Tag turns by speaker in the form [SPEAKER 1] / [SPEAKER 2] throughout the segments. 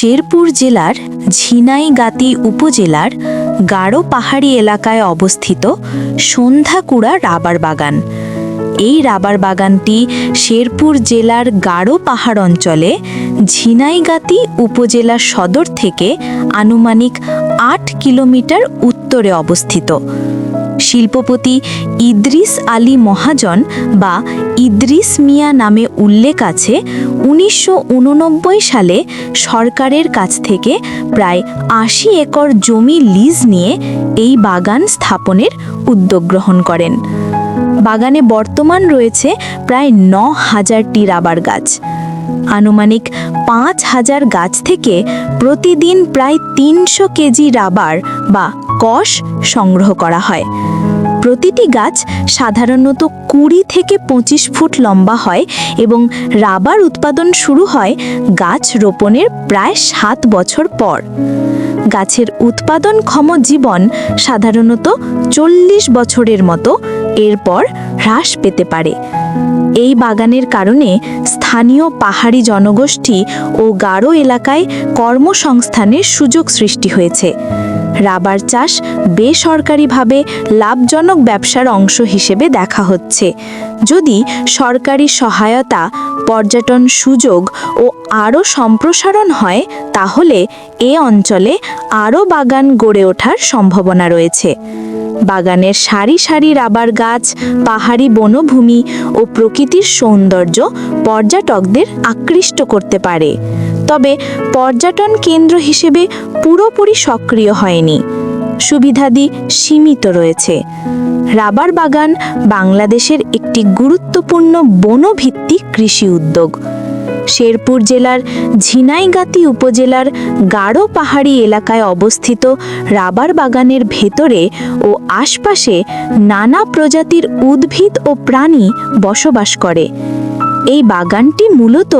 [SPEAKER 1] শেরপুর জেলার ঝিনাইগাতি উপজেলার গাঢ় পাহাড়ি এলাকায় অবস্থিত সন্ধ্যাকুড়া রাবার বাগান। এই রাবার বাগানটি শেরপুর জেলার গাঢ় পাহাড় অঞ্চলে ঝিনাইগাতি উপজেলা সদর থেকে আনুমানিক আট কিলোমিটার উত্তরে অবস্থিত। শিল্পপতি ইদ্রিস আলী মহাজন বা ইদ্রিস মিয়া নামে উল্লেখ আছে, উনিশশো উননব্বই সালে সরকারের কাছ থেকে প্রায় আশি একর জমি লিজ নিয়ে এই বাগান স্থাপনের উদ্যোগ গ্রহণ করেন। বাগানে বর্তমান রয়েছে প্রায় ন হাজারটি রাবার গাছ। আনুমানিক পাঁচ হাজার গাছ থেকে প্রতিদিন প্রায় তিনশো কেজি রাবার বা কষ সংগ্রহ করা হয়। প্রতিটি গাছ সাধারণত কুড়ি থেকে পঁচিশ ফুট লম্বা হয় এবং রাবার উৎপাদন শুরু হয় গাছ রোপণের প্রায় সাত বছর পর। গাছের উৎপাদনক্ষম জীবন সাধারণত চল্লিশ বছরের মতো, এরপর হ্রাস পেতে পারে। এই বাগানের কারণে স্থানীয় পাহাড়ি জনগোষ্ঠী ও গাঢ় এলাকায় কর্মসংস্থানের সুযোগ সৃষ্টি হয়েছে। রাবার চাষ বেসরকারিভাবে লাভজনক ব্যবসার অংশ হিসেবে দেখা হচ্ছে। যদি সরকারি সহায়তা, পর্যটন সুযোগ ও আরও সম্প্রসারণ হয়, তাহলে এ অঞ্চলে আরও বাগান গড়ে ওঠার সম্ভাবনা রয়েছে। বাগানের সারি সারি রাবার গাছ, পাহাড়ি বনভূমি ও প্রকৃতির সৌন্দর্য পর্যটকদের আকৃষ্ট করতে পারে। তবে পর্যটন কেন্দ্র হিসেবে পুরোপুরি সক্রিয় হয়নি। সুবিধাদি সীমিত রয়েছে। রাবার বাগান বাংলাদেশের একটি গুরুত্বপূর্ণ বনভিত্তিক কৃষি উদ্যোগ। শেরপুর জেলার ঝিনাইগাতি উপজেলার গাঢ় পাহাড়ি এলাকায় অবস্থিত রাবার বাগানের ভেতরে ও আশপাশে নানা প্রজাতির উদ্ভিদ ও প্রাণী বসবাস করে। এই বাগানটি মূলত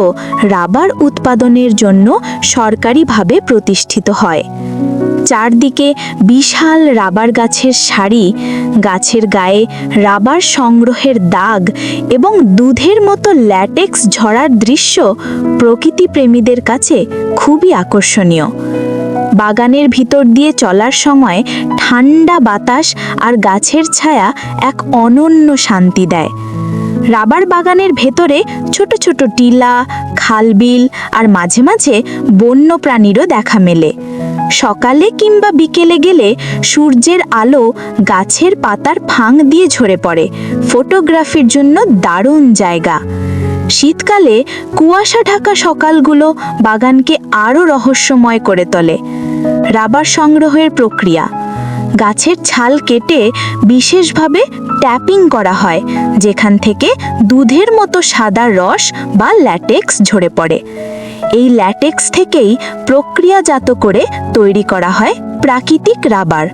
[SPEAKER 1] রাবার উৎপাদনের জন্য সরকারিভাবে প্রতিষ্ঠিত হয়। চারদিকে বিশাল রাবার গাছের সারি, গাছের গায়ে রাবার সংগ্রহের দাগ এবং দুধের মতো ল্যাটেক্স ঝরার দৃশ্য প্রকৃতিপ্রেমীদের কাছে খুবই আকর্ষণীয়। বাগানের ভিতর দিয়ে চলার সময় ঠান্ডা বাতাস আর গাছের ছায়া এক অনন্য শান্তি দেয়। রাবার বাগানের ভেতরে ছোট ছোট টিলা, খালবিল আর মাঝে মাঝে বন্য প্রাণীরও দেখা মেলে। সকালে কিংবা বিকেলে গেলে সূর্যের আলো গাছের পাতার ফাঁক দিয়ে ঝরে পড়ে। ফটোগ্রাফির জন্য দারুণ জায়গা। শীতকালে কুয়াশা ঢাকা সকালগুলো বাগানকে আরও রহস্যময় করে তোলে। রাবার সংগ্রহের প্রক্রিয়া। গাছের ছাল কেটে বিশেষভাবে ট্যাপিং করা হয়, যেখান থেকে দুধের মতো সাদা রস বা ল্যাটেক্স ঝরে পড়ে। এই ল্যাটেক্স থেকেই প্রক্রিয়াজাত করে তৈরি করা হয় প্রাকৃতিক রাবার।